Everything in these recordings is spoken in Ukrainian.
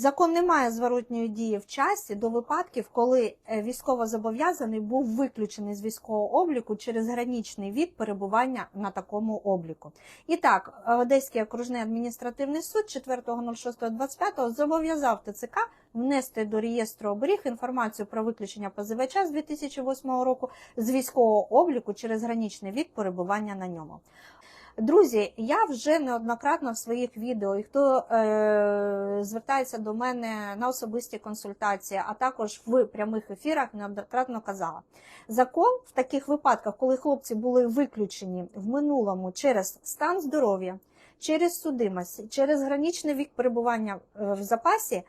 Закон не має зворотньої дії в часі до випадків, коли е, військовозобов'язаний був виключений з військового обліку через граничний від перебування на такому обліку. І так, Одеський окружний адміністративний суд 4.06.25 зобов'язав ТЦК внести до реєстру оберіг інформацію про виключення позивача з 2008 року з військового обліку через граничний від перебування на ньому. Друзі, я вже неоднократно в своїх відео, і хто е, звертається до мене на особисті консультації, а також в прямих ефірах, неоднократно казала. Закон в таких випадках, коли хлопці були виключені в минулому через стан здоров'я, через судимость, через граничний вік перебування е, в запасі,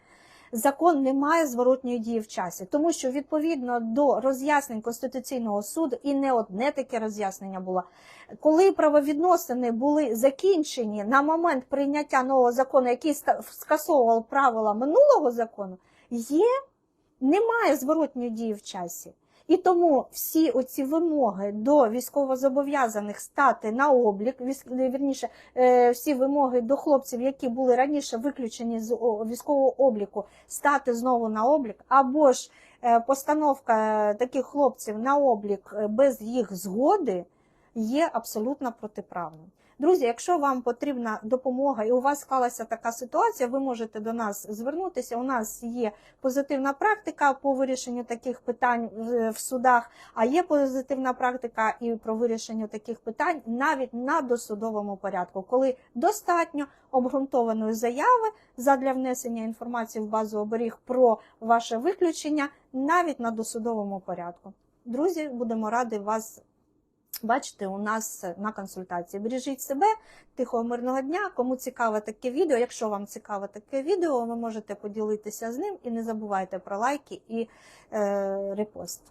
закон не має зворотньої дії в часі, тому що відповідно до роз'яснень Конституційного суду, і не одне таке роз'яснення було, коли правовідносини були закінчені на момент прийняття нового закону, який скасовував правила минулого закону, є немає зворотньої дії в часі. І тому всі оці вимоги до військовозобов'язаних стати на облік, вірніше, е, всі вимоги до хлопців, які були раніше виключені з військового обліку, стати знову на облік, або ж е, постановка е, таких хлопців на облік без їх згоди є абсолютно протиправним. Друзі, якщо вам потрібна допомога і у вас склалася така ситуація, ви можете до нас звернутися. У нас є позитивна практика по вирішенню таких питань в- в судах, а є позитивна практика і про вирішення таких питань навіть на досудовому порядку, коли достатньо обґрунтованої заяви задля внесення інформації в базу оберіг про ваше виключення навіть на досудовому порядку. Друзі, будемо раді вас бачити у нас на консультації. Бережіть себе, тихого мирного дня. Кому цікаве таке відео, якщо вам цікаве таке відео, ви можете поділитися з ним і не забувайте про лайки і е, репост.